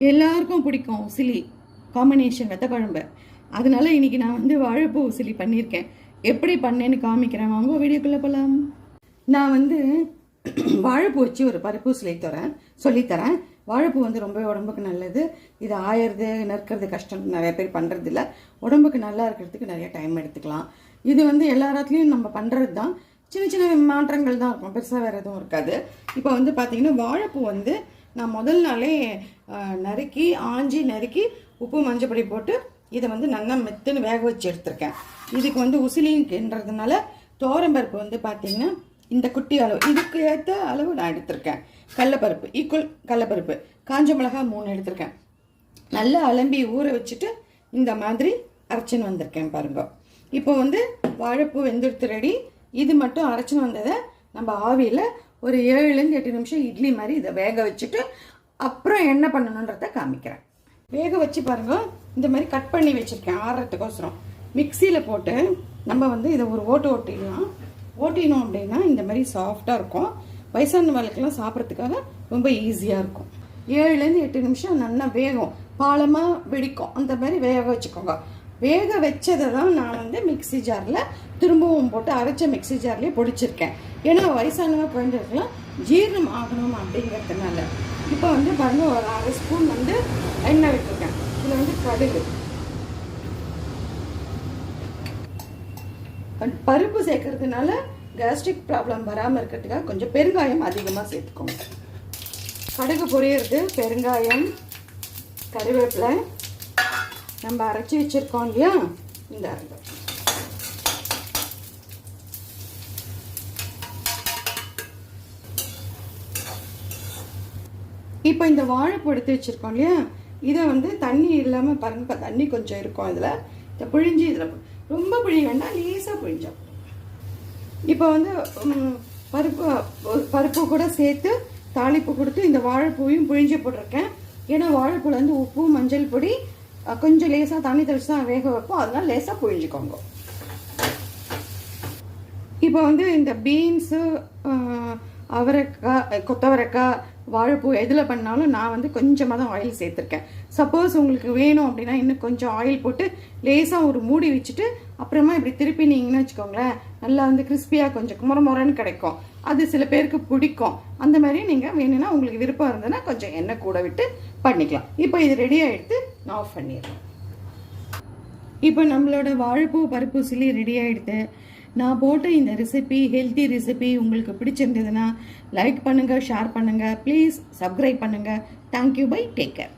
எல்லாருக்கும் பிடிக்கும் உசிலி காம்பினேஷன் வெத்த குழம்பு. அதனால இன்னைக்கு நான் வந்து வாழைப்பூ உசிலி பண்ணியிருக்கேன். எப்படி பண்ணேன்னு காமிக்கிறேன். வாங்க வீடியோக்குள்ளே போகலாம் நான் வந்து வாழைப்பூ வச்சு ஒரு பருப்பு உசிலி தரேன். சொல்லித்தரேன் வாழைப்பூ வந்து ரொம்ப உடம்புக்கு நல்லது. இது ஆயிரது நறுக்கிறது கஷ்டம். நிறைய பேர் பண்ணுறது இல்லை உடம்புக்கு நல்லா இருக்கிறதுக்கு நிறைய டைம் எடுத்துக்கலாம். இது வந்து எல்லா இடத்துலையும் நம்ம பண்ணுறது தான் சின்ன சின்ன மாற்றங்கள் தான் இருக்கும். பெருசாக வேறு எதுவும் இருக்காது. இப்போ வந்து பார்த்தீங்கன்னா வாழைப்பூ வந்து நான் முதல் நாளே நறுக்கி ஆஞ்சி நறுக்கி உப்பு மஞ்சப்பொடி போட்டு இதை வந்து நல்லா மெத்துன்னு வேக வச்சு எடுத்திருக்கேன். இதுக்கு வந்து உசிலின்றதுனால தோரம்பருப்பு வந்து பார்த்தீங்கன்னா இந்த குட்டி அளவு இதுக்கு ஏற்ற அளவு நான் எடுத்திருக்கேன். கடலப்பருப்பு ஈக்குவல் கடலப்பருப்பு. காஞ்ச மிளகாய் மூணு எடுத்திருக்கேன். நல்லா அலம்பி ஊற வச்சுட்டு இந்த மாதிரி அரைச்சின்னு வந்திருக்கேன் பாருங்க. இப்போ வந்து வாழைப்பூ வெந்துடுத்து ரெடி இது மட்டும் அரைச்சின்னு வந்ததை நம்ம ஆவியில் ஒரு ஏழுலேருந்து எட்டு நிமிஷம் இட்லி மாதிரி இதை வேக வச்சுட்டு அப்புறம் என்ன பண்ணணுன்றத காமிக்கிறேன். வேக வச்சு பாருங்க இந்த மாதிரி கட் பண்ணி வச்சுருக்கேன் ஆறுறதுக்கோசரம். மிக்சியில் போட்டு நம்ம வந்து இதை ஒரு ஓட்டு ஓட்டிடலாம். ஓட்டினோம் அப்படின்னா இந்த மாதிரி சாஃப்டாக இருக்கும். வயசானவர்களுக்கெல்லாம் சாப்பிட்றதுக்காக ரொம்ப ஈஸியாக இருக்கும். ஏழுலேருந்து எட்டு நிமிஷம் நல்லா வேகும். பாலமாக வெடிக்கும். அந்த மாதிரி வேக வச்சுக்கோங்க. வேக வச்சதை தான் நான் வந்து மிக்ஸி ஜாரில் திரும்பவும் போட்டு அரைச்ச மிக்ஸி ஜார்லேயே பொடிச்சிருக்கேன். ஏன்னா வயசானவங்க குழந்தைகளுக்குலாம் ஜீரணம் ஆகணும் அப்படிங்கிறதுனால. இப்போ வந்து பாருங்க ஒரு அரை ஸ்பூன் வந்து எண்ணெய் விட்டுருக்கேன். இதில் வந்து கடுகு. பருப்பு சேர்க்கறதுனால கேஸ்ட்ரிக் ப்ராப்ளம் வராமல் இருக்கிறதுக்காக கொஞ்சம் பெருங்காயம் அதிகமாக சேர்த்துக்கோங்க. கடுகு பொரியறது பெருங்காயம் கருவேப்பிலை நம்ம அரைச்சி வச்சிருக்கோம் இல்லையா? இந்த அரைங்க இப்போ இந்த வாழைப்பூ எடுத்து வச்சிருக்கோம் இல்லையா? இதை வந்து தண்ணி இல்லாமல் பாருங்க தண்ணி கொஞ்சம் இருக்கும் இதில். இதை பிழிஞ்சு இதில் ரொம்ப பிழிய வேண்டாம் லேசாக பிழிஞ்சோம் இப்போ வந்து பருப்பு பருப்பு கூட சேர்த்து தாளிப்பு கொடுத்து இந்த வாழைப்பூவையும் பிழிஞ்சு போட்டிருக்கேன். ஏன்னா வாழைப்பூவில் வந்து உப்பு மஞ்சள் பொடி கொஞ்சம் லேசாக தண்ணி தெளிச்சு தான் வேக வைப்போம். அதனால லேசாக புழிஞ்சுக்கோங்க. இப்போ வந்து இந்த பீன்ஸு அவரைக்காய் கொத்தவரைக்காய் வாழைப்பூ எதில் பண்ணாலும் நான் வந்து கொஞ்சமாக தான் ஆயில் சேர்த்துருக்கேன். சப்போஸ் உங்களுக்கு வேணும் அப்படின்னா இன்னும் கொஞ்சம் ஆயில் போட்டு லேசாக ஒரு மூடி வச்சுட்டு அப்புறமா இப்படி திருப்பினீங்கன்னு வச்சுக்கோங்களேன் நல்லா வந்து கிறிஸ்பியாக கொஞ்சம் முறை கிடைக்கும். அது சில பேருக்கு பிடிக்கும். அந்த மாதிரி நீங்கள் வேணும்னா உங்களுக்கு விருப்பம் இருந்ததுன்னா கொஞ்சம் எண்ணெய் கூட விட்டு பண்ணிக்கலாம். இப்போ இது ரெடி ஆகிடுத்து ஆஃப் பண்ணிடுறேன் இப்போ நம்மளோட வாழைப்பூ பருப்பு சில்லி ரெடி ஆகிடுது நான் போட்ட இந்த ரெசிபி ஹெல்த்தி ரெசிபி உங்களுக்கு பிடிச்சிருந்ததுன்னா லைக் பண்ணுங்கள் ஷேர் பண்ணுங்கள் ப்ளீஸ் சப்ஸ்கிரைப் பண்ணுங்கள் thank you bye take care